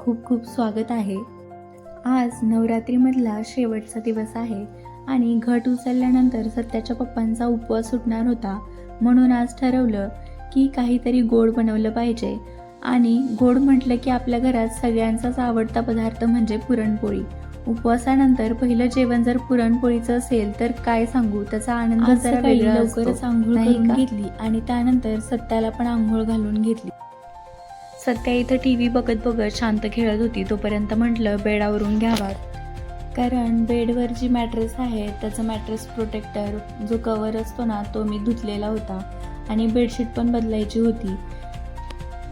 खूप खूप स्वागत आहे आज नवरात्रीमधला शेवटचा दिवस आहे आणि घट उचलल्यानंतर सत्याच्या पप्पांचा उपवास सुटणार होता म्हणून आज ठरवलं की काहीतरी गोड बनवलं पाहिजे आणि गोड म्हटलं की आपल्या घरात सगळ्यांचाच आवडता पदार्थ म्हणजे पुरणपोळी उपवासानंतर पहिलं जेवण जर पुरणपोळीचं असेल तर काय सांगू त्याचा आनंद जरा लवकरच. आंघोळ? घेतली आणि त्यानंतर सत्याला पण आंघोळ घालून घेतली सत्या इथं टी व्ही बघत बघत शांत खेळत होती तोपर्यंत म्हटलं बेडावरून घ्यावा. कारण बेडवर जी मॅट्रेस आहे त्याचं मॅट्रेस प्रोटेक्टर जो कवर असतो ना तो मी धुतलेला होता आणि बेडशीट पण बदलायची होती.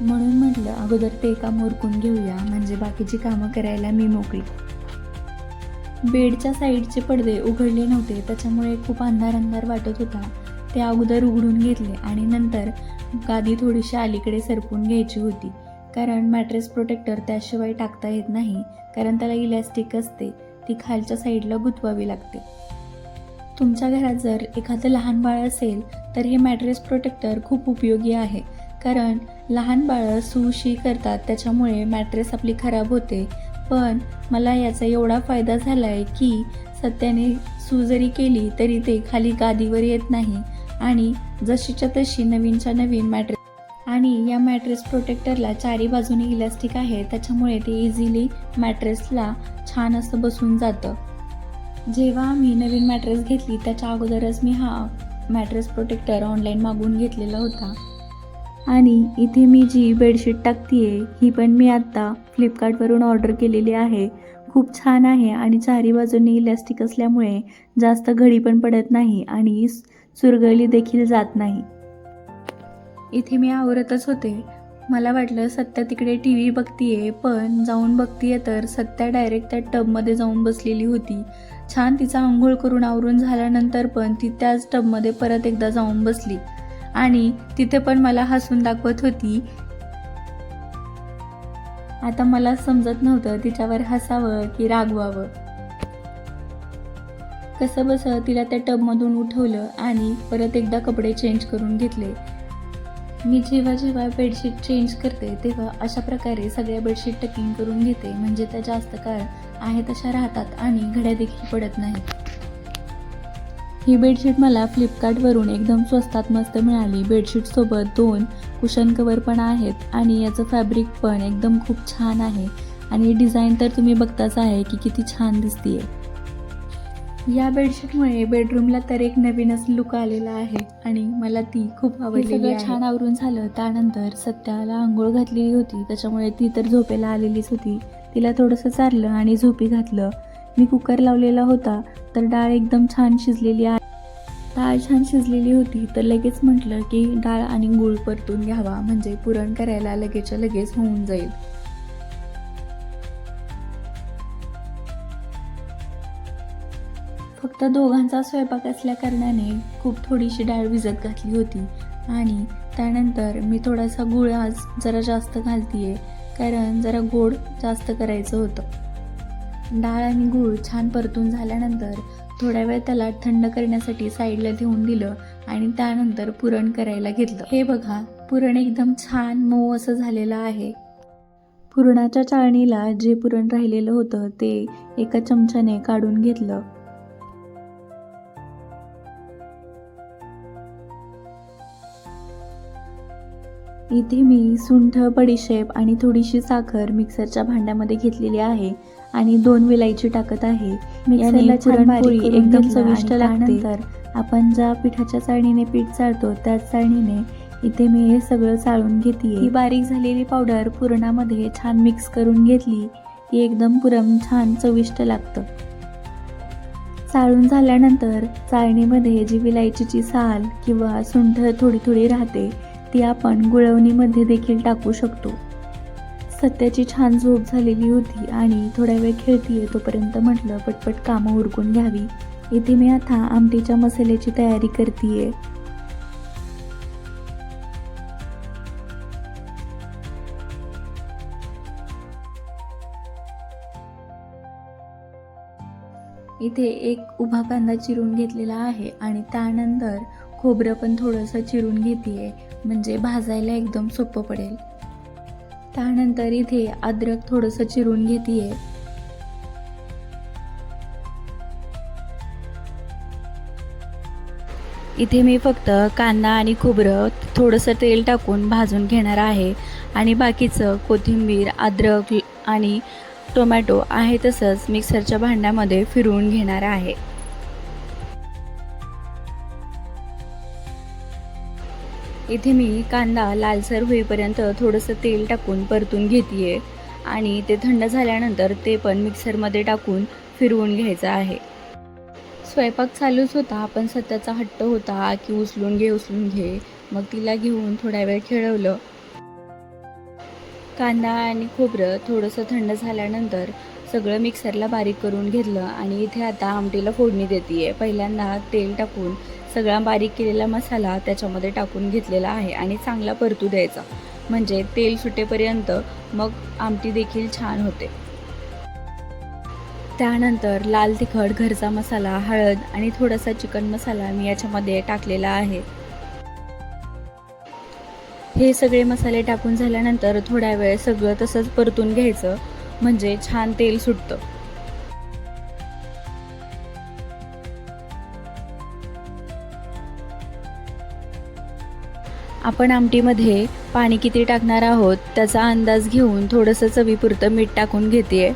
म्हणून म्हटलं अगोदर ते काम उरकून घेऊया म्हणजे बाकीची कामं करायला मी मोकळी. बेडच्या साईडचे पडदे उघडले नव्हते त्याच्यामुळे खूप अंधार अंधार वाटत होता. ते अगोदर उघडून घेतले आणि नंतर गादी थोडीशी अलीकडे सरपून घ्यायची होती. कारण मॅट्रेस प्रोटेक्टर त्याशिवाय टाकता येत नाही. कारण त्याला इलॅस्टिक असते. ती खालच्या साईडला गुंतवावी लागते. तुमच्या घरात जर एखादं लहान बाळ असेल तर हे मॅट्रेस प्रोटेक्टर खूप उपयोगी आहे. कारण लहान बाळं सुशी करतात. त्याच्यामुळे मॅट्रेस आपली खराब होते. पण मला याचा एवढा फायदा झाला आहे की सत्याने सू जरी केली तरी ते खाली गादीवर येत नाही. आणि जशीच्या तशी नवीनच्या नवीन मॅट्रेस आणि या मॅट्रेस प्रोटेक्टरला चारी बाजूने इलास्टिक आहे त्याच्यामुळे ते इझिली मॅट्रेसला छान असं बसून जातं. जेव्हा आम्ही नवीन मॅट्रेस घेतली त्याच्या अगोदरच मी हा मॅट्रेस प्रोटेक्टर ऑनलाईन मागून घेतलेला होता. आणि इथे मी जी बेडशीट टाकतीये ही पण मी आत्ता फ्लिपकार्टवरून ऑर्डर केलेली आहे. खूप छान आहे आणि चारी बाजूने इलॅस्टिक असल्यामुळे जास्त घडी पण पडत नाही आणि सुरगळली देखील जात नाही. इथे मी आवरतच होते. मला वाटलं सत्या तिकडे टी व्ही बघतीये पण जाऊन बघतीये तर सत्या डायरेक्ट त्या टबमध्ये जाऊन बसलेली होती. छान तिचा आंघोळ करून आवरून झाल्यानंतर पण ती त्याच टबमध्ये परत एकदा जाऊन बसली. आणि तिथे पण मला हसून दाखवत होती. आता मला समजत नव्हतं तिच्यावर हसावं की रागवावं. कसं बसं तिला त्या टबमधून उठवलं आणि परत एकदा कपडे चेंज करून घेतले. मी जेव्हा जेव्हा बेडशीट चेंज करते तेव्हा अशा प्रकारे सगळ्या बेडशीट टकिंग करून घेते. म्हणजे त्या जास्त काळ आहे तशा राहतात आणि घड्या देखील पडत नाहीत. ही बेडशीट मला फ्लिपकार्टवरून एकदम स्वस्तात मस्त मिळाली. बेडशीटसोबत दोन कुशन कवर पण आहेत आणि याचं फॅब्रिक पण एकदम खूप छान आहे. आणि डिझाईन तर तुम्ही बघताच आहे की किती छान दिसते आहे या बेडशीटमुळे बेडरूमला तर एक नवीनच लुक आलेला आहे आणि मला ती खूप आवडली सगळं छान आवरून झालं. त्यानंतर सत्याला आंघोळ घातलेली होती. त्याच्यामुळे ती तर झोपेला आलेलीच होती. तिला थोडंसं चारलं आणि झोपी घातलं. मी कुकर लावलेला होता तर डाळ एकदम छान शिजलेली आहे. डाळ छान शिजलेली होती तर लगेच म्हटलं की डाळ आणि गूळ परतून घ्यावा. म्हणजे पुरण करायला लगेचच्या लगेच होऊन जाईल. तर दोघांचा स्वयंपाक असल्या कारणाने खूप थोडीशी डाळ भिजत घातली होती. आणि त्यानंतर मी थोडासा गुळ आज जरा जास्त घालतीये कारण जरा गोड जास्त करायचं होतं. डाळ आणि गूळ छान परतून झाल्यानंतर थोड्या वेळ त्याला थंड करण्यासाठी साईडला ठेवून दिलं आणि त्यानंतर पुरण करायला घेतलं. हे बघा पुरण एकदम छान मऊ असं झालेलं आहे. पुरणाच्या चाळणीला जे पुरण राहिलेलं होतं ते एका चमच्याने काढून घेतलं. इथे मी सुंठ बडीशेप आणि थोडीशी साखर मिक्सरच्या भांड्यामध्ये घेतलेली आहे आणि दोन विलायची टाकत आहे. मिक्सरला पुरणपोळी एकदम चविष्ट लागते. त्यानंतर आपण ज्या पिठाच्या चाळणीने पीठ चाळतो त्याच चाळणीने इथे मी हे सगळं चाळून घेते ही बारीक झालेली पावडर पुरणामध्ये छान मिक्स करून घेतली की एकदम पुरण छान चविष्ट लागतं. चाळून झाल्यानंतर चाळणीमध्ये जी विलायचीची साल किंवा सुंठ थोडी थोडी राहते ती आपण गुळवणीमध्ये देखील टाकू शकतो. सत्याची छान झोप झालेली होती आणि थोड्या वेळ खेळतीये तोपर्यंत म्हटलं पटपट कामं उरकून घ्यावी. इथे मी आता आमटीच्या मसाल्याची तयारी करतीये. इथे एक उभा कांदा चिरून घेतलेला आहे आणि त्यानंतर खोबरं पण थोडंसं चिरून घेते म्हणजे भाजायला एकदम सोपं पडेल. त्यानंतर इथे अद्रक थोडंसं चिरून घेते इथे मी फक्त कांदा आणि खोबरं थोडंसं तेल टाकून भाजून घेणार आहे. आणि बाकीचं कोथिंबीर अद्रक आणि टोमॅटो आहे तसंच मिक्सरच्या भांड्यामध्ये फिरवून घेणार आहे. इथे मी कांदा लालसर होईपर्यंत थोडंसं तेल टाकून परतून घेते आणि ते थंड झाल्यानंतर ते पण मिक्सरमध्ये टाकून फिरवून घ्यायचं आहे. स्वयंपाक चालूच होता पण सध्याचा हट्ट होता की उचलून घे उचलून घे. मग तिला घेऊन थोडा वेळ खेळवलं. कांदा आणि खोबरं थोडंसं थंड झाल्यानंतर सगळं मिक्सरला बारीक करून घेतलं आणि इथे आता आमटीला फोडणी देते आहे पहिल्यांदा तेल टाकून सगळा बारीक केलेला मसाला त्याच्यामध्ये टाकून घेतलेला आहे आणि चांगला परतू द्यायचा. म्हणजे तेल सुटेपर्यंत मग आमटी देखील छान होते. त्यानंतर लाल तिखट घरचा मसाला हळद आणि थोडासा चिकन मसाला मी याच्यामध्ये टाकलेला आहे. हे सगळे मसाले टाकून झाल्यानंतर थोड्या वेळ सगळं तसंच परतून घ्यायचं. म्हणजे छान तेल सुटतं. आपण आमटीमध्ये पाणी किती टाकणार आहोत त्याचा अंदाज घेऊन थोडंसं चवीपुरतं मीठ टाकून घेते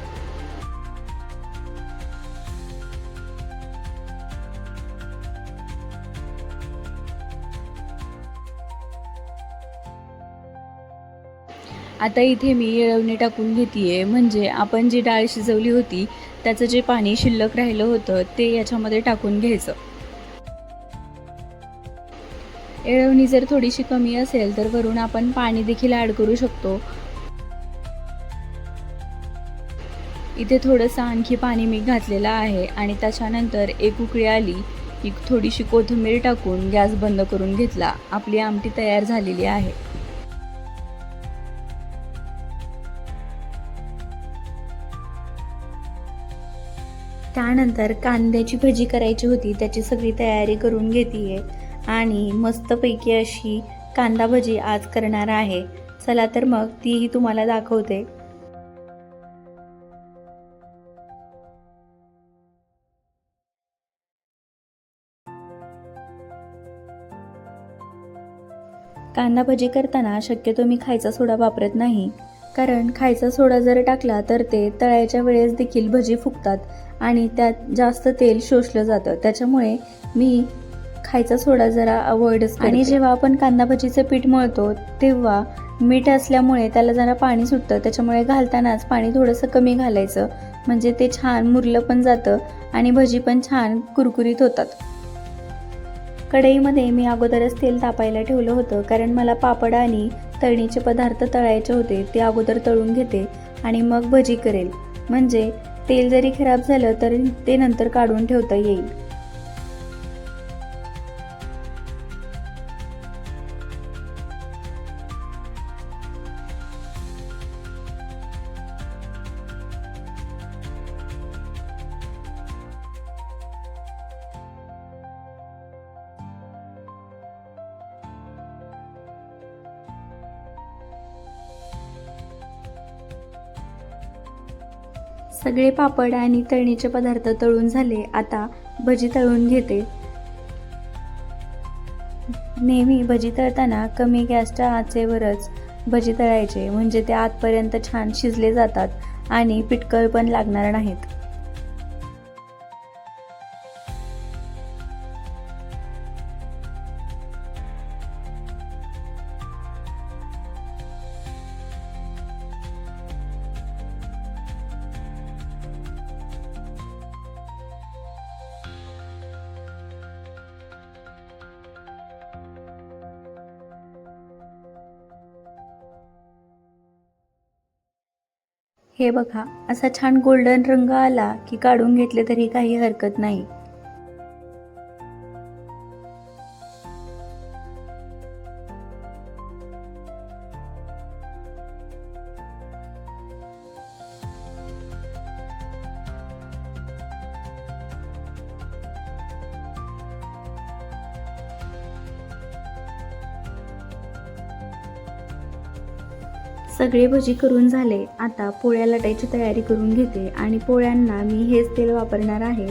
आता इथे मी येळवणी टाकून घेते म्हणजे आपण जी डाळ शिजवली होती त्याचं जे पाणी शिल्लक राहिलं होतं ते याच्यामध्ये टाकून घ्यायचं. येळवणी जर थोडीशी कमी असेल तर वरून आपण पाणी देखील ॲड करू शकतो. इथे थोडंसं आणखी पाणी मी घातलेलं आहे आणि त्याच्यानंतर एक उकळी आली की थोडीशी कोथिंबीर टाकून गॅस बंद करून घेतला. आपली आमटी तयार झालेली आहे. त्यानंतर कांद्याची भजी करायची होती त्याची सगळी तयारी करून घेते आणि मस्तपैकी अशी कांदा भजी आज करणार आहे. चला तर मग तीही तुम्हाला दाखवते. कांदा भजी करताना शक्यतो मी खायचा सोडा वापरत नाही. कारण खायचा सोडा जर टाकला तर ते तळायच्या वेळेस देखील भजी फुगतात आणि त्यात जास्त तेल शोषलं जातं. त्याच्यामुळे मी खायचा सोडा जरा अवॉइडच आणि जेव्हा आपण कांदा भजीचं पीठ मळतो तेव्हा मीठ असल्यामुळे त्याला जरा पाणी सुटतं. त्याच्यामुळे घालतानाच पाणी थोडंसं कमी घालायचं. म्हणजे ते छान मुरलं पण जातं आणि भजी पण छान कुरकुरीत होतात. कढईमध्ये मी अगोदरच तेल तापायला ठेवलं होतं कारण मला पापड आणि तळणीचे पदार्थ तळायचे होते. ते अगोदर तळून घेते आणि मग भजी करेल. म्हणजे तेल जरी खराब झालं तरी ते नंतर काढून ठेवता येईल. सगळे पापड आणि तळणीचे पदार्थ तळून झाले. आता भजी तळून घेते. नेहमी भजी तळताना कमी गॅसच्या आचेवरच भजी तळायचे म्हणजे ते आतपर्यंत छान शिजले जातात आणि पिटकळ पण लागणार नाहीत. हे बघा असा छान गोल्डन रंग आला की काढून घेतले तरी काही हरकत नाही. सगळे भजी करून झाले. आता पोळ्या लाटायची तयारी करून घेते आणि पोळ्यांना मी हेच तेल वापरणार आहे.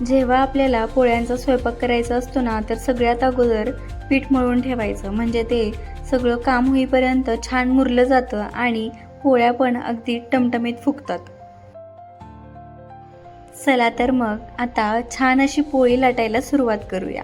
जेव्हा आपल्याला पोळ्यांचा स्वयंपाक करायचा असतो ना तर सगळ्यात अगोदर पीठ मळून ठेवायचं. म्हणजे ते सगळं काम होईपर्यंत छान मुरलं जातं आणि पोळ्या पण अगदी टमटमीत फुगतात. चला तर मग आता छान अशी पोळी लाटायला सुरुवात करूया.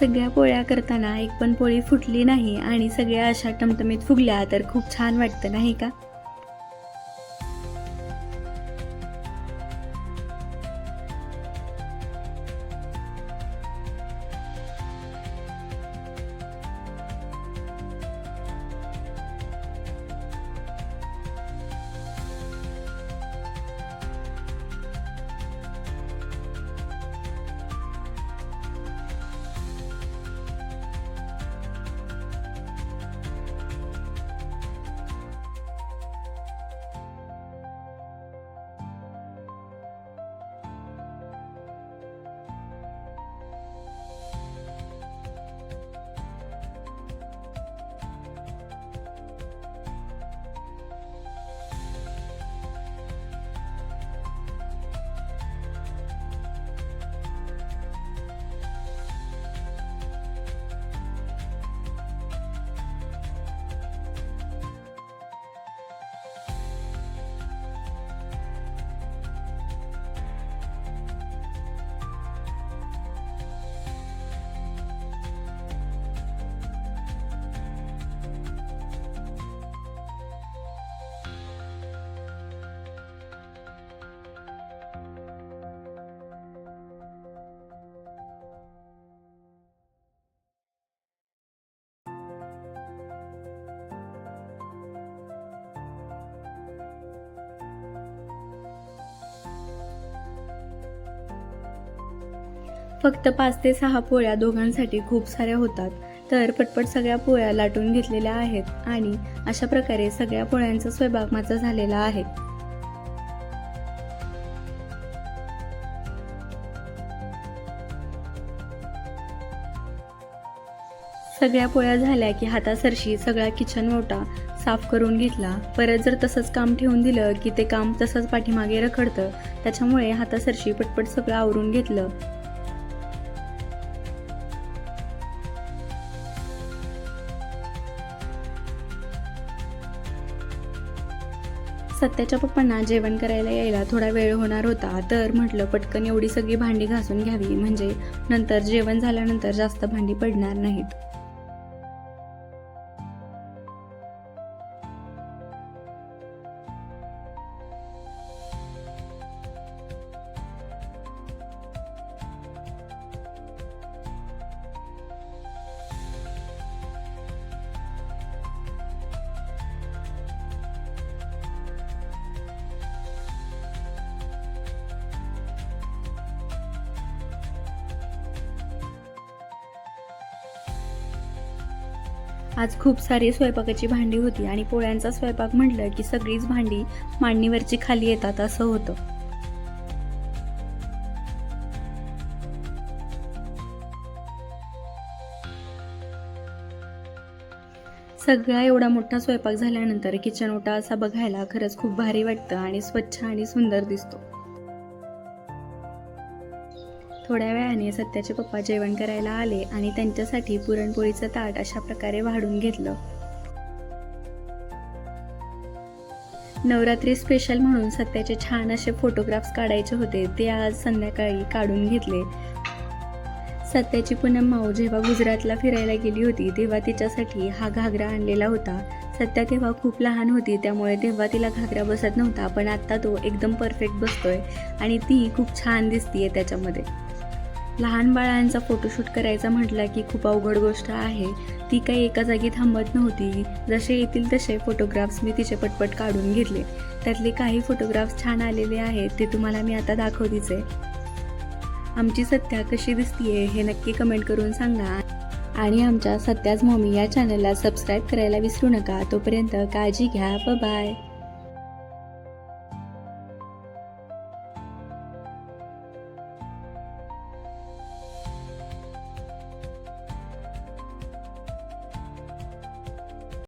सगळ्या पोळ्या करताना एक पण पोळी फुटली नाही आणि सगळ्या अशा टमटमीत फुगल्या तर खूप छान वाटतं नाही का? फक्त पाच ते सहा पोळ्या दोघांसाठी खूप साऱ्या होतात. तर पटपट सगळ्या पोळ्या लाटून घेतलेल्या आहेत आणि अशा प्रकारे सगळ्या पोळ्यांचा स्वयंपाक माझा झालेला आहे. सगळ्या पोळ्या झाल्या की हातासरशी सगळा किचन ओटा साफ करून घेतला. परत जर तसंच काम ठेवून दिलं की ते काम तसंच पाठीमागे रखडतं त्याच्यामुळे हातासरशी पटपट सगळं आवरून घेतलं. सत्याच्या पप्पांना जेवण करायला यायला थोडा वेळ होणार होता तर म्हटलं पटकन एवढी सगळी भांडी घासून घ्यावी. म्हणजे नंतर जेवण झाल्यानंतर जास्त भांडी पडणार नाहीत. आज खूप सारी स्वयंपाकाची भांडी होती आणि पोळ्यांचा स्वयंपाक म्हटलं की सगळीच भांडी मांडणीवरची खाली येतात असं होतं. सगळा एवढा मोठा स्वयंपाक झाल्यानंतर किचन ओटा असा बघायला खरंच खूप भारी वाटतं आणि स्वच्छ आणि सुंदर दिसतो. थोड्या वेळाने सत्याचे पप्पा जेवण करायला आले आणि त्यांच्यासाठी पुरणपोळीचं ताट अशा प्रकारे वाढून घेतलं. नवरात्री स्पेशल म्हणून सत्याचे छान असे फोटोग्राफ्स काढायचे होते ते आज संध्याकाळी काढून घेतले. सत्याची पूनम माऊ जेव्हा गुजरातला फिरायला गेली होती तेव्हा तिच्यासाठी हा घागरा आणलेला होता. सत्या तेव्हा खूप लहान होती त्यामुळे तेव्हा तिला घागरा बसत नव्हता पण आत्ता तो एकदम परफेक्ट बसतोय आणि ती खूप छान दिसतीये त्याच्यामध्ये. लहान बाळांचा फोटोशूट करायचा म्हटला की खूप अवघड गोष्ट आहे. ती काही एका जागी थांबत नव्हती. जसे येतील तसे फोटोग्राफ्स मी तिचे पटपट काढून घेतले. त्यातले काही फोटोग्राफ्स छान आलेले आहेत ते तुम्हाला मी आता दाखवतीच आहे. आमची सत्या कशी दिसतीये हे नक्की कमेंट करून सांगा. आणि आमच्या सत्याच मम्मी या चॅनलला सबस्क्राईब करायला विसरू नका. तोपर्यंत काळजी घ्या. बाय